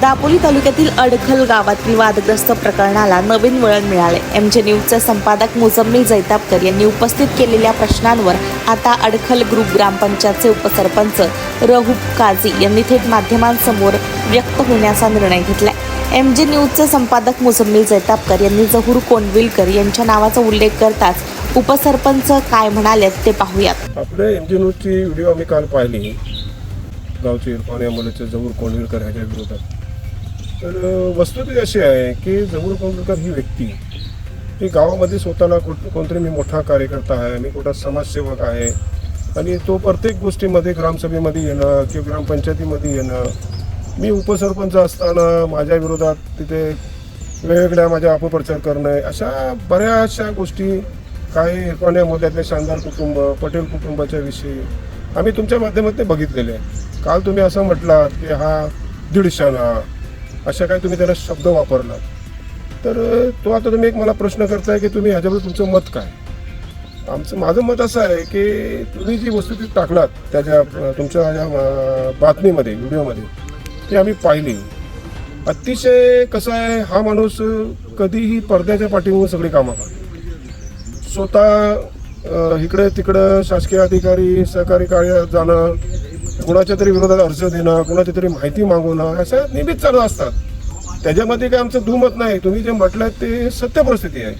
दापोली तालुक्यातील अडखल गावातील वादग्रस्त प्रकरणाला नवीन वळण मिळाले. एम जे न्यूजचे संपादक मुजम्मिल जैतापकर यांनी उपस्थित केलेल्या प्रश्नांवर आता अडखल ग्रुप ग्रामपंचायतचे उपसरपंच रहूब काझी यांनी थेट माध्यमांसमोर व्यक्त होण्याचा निर्णय घेतला एम जे न्यूजचे संपादक मुजम्मिल जैतापकर यांनी जहूर कोंडविलकर यांच्या नावाचा उल्लेख करताच उपसरपंच काय म्हणाले ते पाहूयात. आपल्या न्यूजची व्हिडिओ आम्ही काल पाहिली. गावचे इरफान या मुलाचे जहूर कोंडविलकर ह्याच्या विरोधात. तर अं, वस्तुस्थिती अशी आहे की जहूर कोंडकर ही व्यक्ती ही गावामध्ये स्वतःला कोण- कोणतरी मी मोठा कार्यकर्ता आहे मी कुठं समाजसेवक आहे आणि तो प्रत्येक गोष्टीमध्ये ग्रामसभेमध्ये येणं किंवा ग्रामपंचायतीमध्ये येणं मी उपसरपंच असताना माझ्या विरोधात तिथे वेगवेगळ्या माझ्या अपप्रचार करणं अशा बऱ्याचशा गोष्टी काही इरफान शानदार कुटुंब पटेल कुटुंबाच्या विषयी आम्ही तुमच्या माध्यमातून बघितलेले. आहे काल तुम्ही असं म्हटलात की हा दीडशाना अशा काही तुम्ही त्याला शब्द वापरलात. तर तो आता तुम्ही एक मला प्रश्न करताय की तुम्ही ह्याच्याबद्दल तुमचं मत काय? आमचं माझं मत असं आहे की तुम्ही जी वस्तू ती टाकलात त्याच्या तुमच्या या बातमीमध्ये व्हिडिओमध्ये ती आम्ही पाहिली. अतिशय कसं आहे हा माणूस कधीही पडद्याच्या पाठीमागून सगळी कामं करतो. स्वतः इकडे तिकडं शासकीय अधिकारी सहकारी कार्य जाणं कुणाच्या तरी विरोधात अर्ज देणं कुणाच्या तरी माहिती मागवणं अशा नेहमीच चालू असतात. त्याच्यामध्ये काय आमचं दुमत नाही. तुम्ही जे म्हटलं ते सत्य परिस्थिती आहे.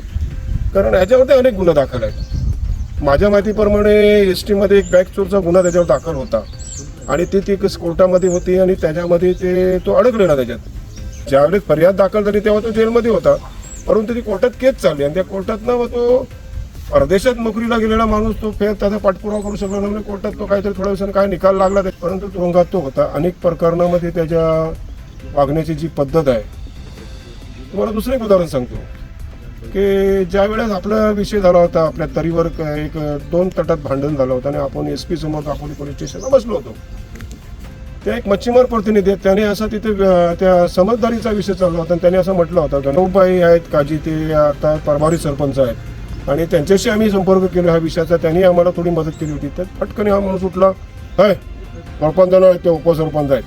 कारण याच्यावरती अनेक गुन्हा दाखल आहेत. माझ्या माहितीप्रमाणे एस टीमध्ये एक बॅग चोरचा गुन्हा त्याच्यावर दाखल होता. आणि ती ती कोर्टामध्ये होती आणि त्याच्यामध्ये ते तो अडकलेला त्याच्यात. ज्यावेळेस फरियाद दाखल झाली तेव्हा तो जेलमध्ये होता. परंतु ती कोर्टात केस चालली आणि त्या कोर्टातनं मग तो परदेशात नोकरीला गेलेला माणूस तो फेर त्याचा पाठपुरावा करू शकला नाही. म्हणजे कोर्टात तो काहीतरी थोड्या दिवसांनी काय निकाल लागला ते. परंतु तुरुंगात तो होता. अनेक प्रकरणामध्ये त्याच्या वागण्याची जी पद्धत आहे. तुम्हाला दुसरं एक उदाहरण सांगतो. की ज्या वेळेस आपला विषय झाला होता आपल्या तरीवर एक दोन तटात भांडण झालं होतं आणि आपण एस पी समोर दापोली पोलीस स्टेशनला बसलो होतो. त्या एक मच्छीमार प्रतिनिधी आहेत. त्याने असा तिथे त्या समजदारीचा विषय चालला होता आणि त्याने असं म्हटलं होतं गणूबाई आहेत काजी ते आता परभारी सरपंच आहेत. आणि त्यांच्याशी आम्ही संपर्क केला ह्या विषयाचा. त्यांनी आम्हाला थोडी मदत केली होती. तर पटकन हा माणूस उठला. हाय सरपंच नाही ते उपसरपंच आहेत.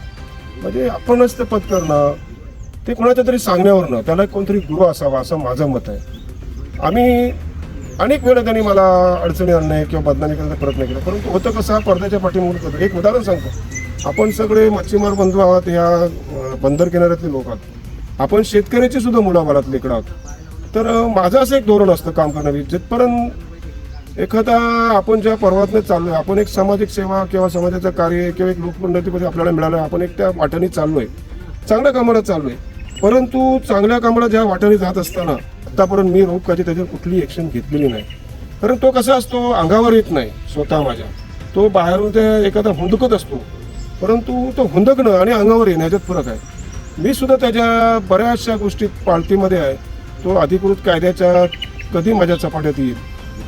म्हणजे आपणच ते पद करणं ते कोणाच्या तरी सांगण्यावरनं त्याला कोणतरी गुरु असावा असं माझं मत आहे. आम्ही अनेक वेळा त्यांनी मला अडचणी आणणे किंवा बदनामी करण्याचा प्रयत्न केला. परंतु होतं कसं हा पडद्याच्या पाठीमागे एक उदाहरण सांगतो. आपण सगळे मच्छीमार बंधू आहात या बंदर किनाऱ्यातले लोक आहात. आपण शेतकऱ्याची सुद्धा मुलाबाळातले इकडं आहोत. तर माझं असं एक धोरण असतं काम करण्याची जिथपर्यंत एखादा आपण ज्या पर्वातनं चाललोय आपण एक सामाजिक सेवा किंवा समाजाचं कार्य किंवा एक लोकमंडळीमध्ये आपल्याला मिळालं आपण एक त्या वाटेने चाललोय चांगल्या कामाला चाललोय परंतु चांगल्या कामाला ज्या वाटाने जात असताना आतापर्यंत मी रोपकाची त्याच्यावर कुठली ॲक्शन घेतलेली नाही. कारण तो कसा असतो अंगावर येत नाही स्वतः माझ्या. तो बाहेरून ते एखादा हुंदकत असतो परंतु तो हुंदकणं आणि अंगावर येणं याच्यात फरक आहे. मी सुद्धा त्याच्या बऱ्याचशा गोष्टी पाळतीमध्ये आहे. तो अधिकृत कायद्याच्या कधी माझ्या चपाट्यात येईल?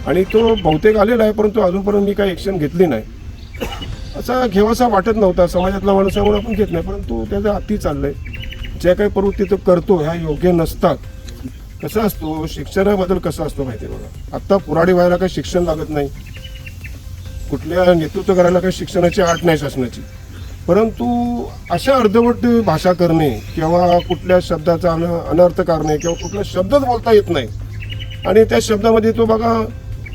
आणि तो बहुतेक आलेला आहे परंतु अजूनपर्यंत मी काही ॲक्शन घेतली नाही. असा घेवासा वाटत नव्हता. समाजातला माणूस आहे म्हणून आपण घेत नाही परंतु त्याचं हाती आहे ज्या काही प्रवृत्ती तो करतो ह्या योग्य नसतात. कसं असतो? शिक्षणाबद्दल कसं असतो माहिती आहे बघा. आत्ता पुराडी व्हायला काही शिक्षण लागत नाही. कुठल्या नेतृत्व करायला काही शिक्षणाची आठ नाही शासनाची. परंतु अशा अर्धवट भाषा करणे किंवा कुठल्या शब्दाचा अन- अनर्थ करणे किंवा कुठला शब्दच बोलता येत नाही. आणि त्या शब्दामध्ये तो बघा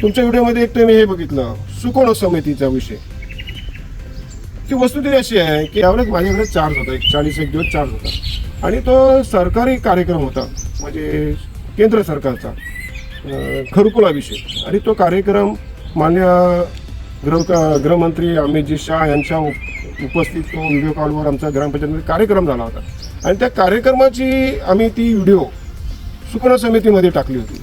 तुमच्या व्हिडिओमध्ये एक तर मी हे बघितलं सुकोण समितीचा विषय. ती वस्तुस्थिती अशी आहे की यावेळेस माझ्याकडे चार्ज होता एक चाळीस एक दिवस चार्ज होता. आणि तो सरकारी कार्यक्रम होता म्हणजे केंद्र सरकारचा अं, घरकुलाविषयी आणि तो कार्यक्रम मान्य गृह गृहमंत्री अमितजी शाह यांच्या उपस्थित तो व्हिडिओ कॉलवर आमचा ग्रामपंचायतमध्ये कार्यक्रम झाला होता. आणि त्या कार्यक्रमाची आम्ही ती व्हिडिओ सुकना समितीमध्ये टाकली होती.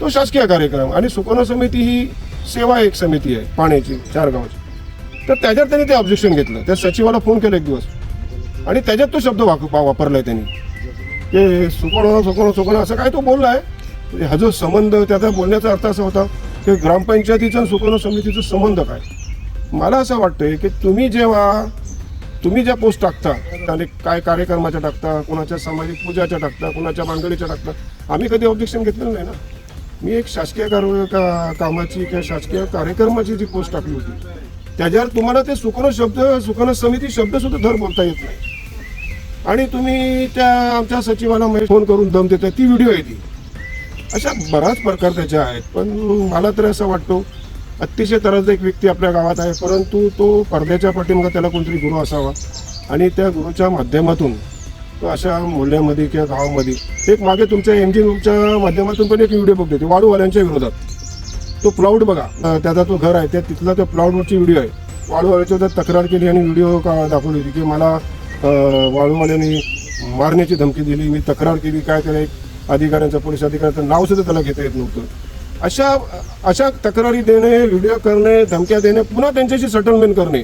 तो शासकीय कार्यक्रम आणि सुकना समिती ही सेवा एक समिती आहे पाण्याची चार गावाची तर त्याच्यात त्यांनी ते ऑब्जेक्शन घेतलं. त्या सचिवाला फोन केला एक दिवस. आणि त्याच्यात तो शब्द वाक वापरला आहे त्यांनी. ते सुकणं सुकणं सुकणं असं काय तो बोलला आहे हा जो संबंध त्याचा बोलण्याचा अर्थ असा होता की ग्रामपंचायतीचा आणि सुकणं समितीचा संबंध काय? मला असं वाटतंय की तुम्ही जेव्हा तुम्ही ज्या पोस्ट टाकता त्याने काय कार्यक्रमाच्या टाकता कुणाच्या सामाजिक पूजाच्या टाकता कुणाच्या बांधणीच्या टाकता आम्ही कधी ऑब्जेक्शन घेतलेलं नाही ना. मी एक शासकीय कार का कामाची किंवा शासकीय कार्यक्रमाची जी पोस्ट टाकली होती त्याच्यावर तुम्हाला ते सुकन शब्द सुकन समिती शब्दसुद्धा धर बोलता येत नाही. आणि तुम्ही त्या आमच्या सचिवाला म्हणजे फोन करून दम देताय ती व्हिडिओ आहे ती. अशा बराच प्रकार त्याच्या आहेत पण मला तर असं वाटतो अतिशय त्रासदायक व्यक्ती आपल्या गावात आहे परंतु तो पडद्याच्या पाठीमागे त्याला कोणतरी गुरु असावा. आणि त्या गुरुच्या माध्यमातून तो अशा मोहल्ल्यामध्ये किंवा गावामध्ये एक मागे तुमच्या एम जी ग्रुपच्या माध्यमातून पण एक व्हिडिओ बघतो ते वाळूवाल्यांच्या विरोधात. तो प्लाऊड बघा त्याचा तो घर आहे त्या तिथला त्या प्लाउडवरची व्हिडिओ आहे. वाळूवाल्याच्या त्यात तक्रार केली आणि व्हिडिओ का दाखवली होती की मला वाळूवाल्याने वाळूवाल्यांनी मारण्याची धमकी दिली मी तक्रार केली काय त्याला एक अधिकाऱ्यांचं पोलीस अधिकाऱ्यांचं नावसुद्धा त्याला घेता येत नव्हतं. अशा अशा तक्रारी देणे व्हिडिओ करणे धमक्या देणे पुन्हा त्यांच्याशी सेटलमेंट करणे.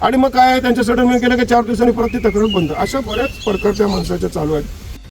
आणि मग काय त्यांच्या सेटलमेंट केलं की चार दिवसांनी परत ती तक्रार बंद. अशा बऱ्याच प्रकारच्या माणसाच्या चालू आहेत.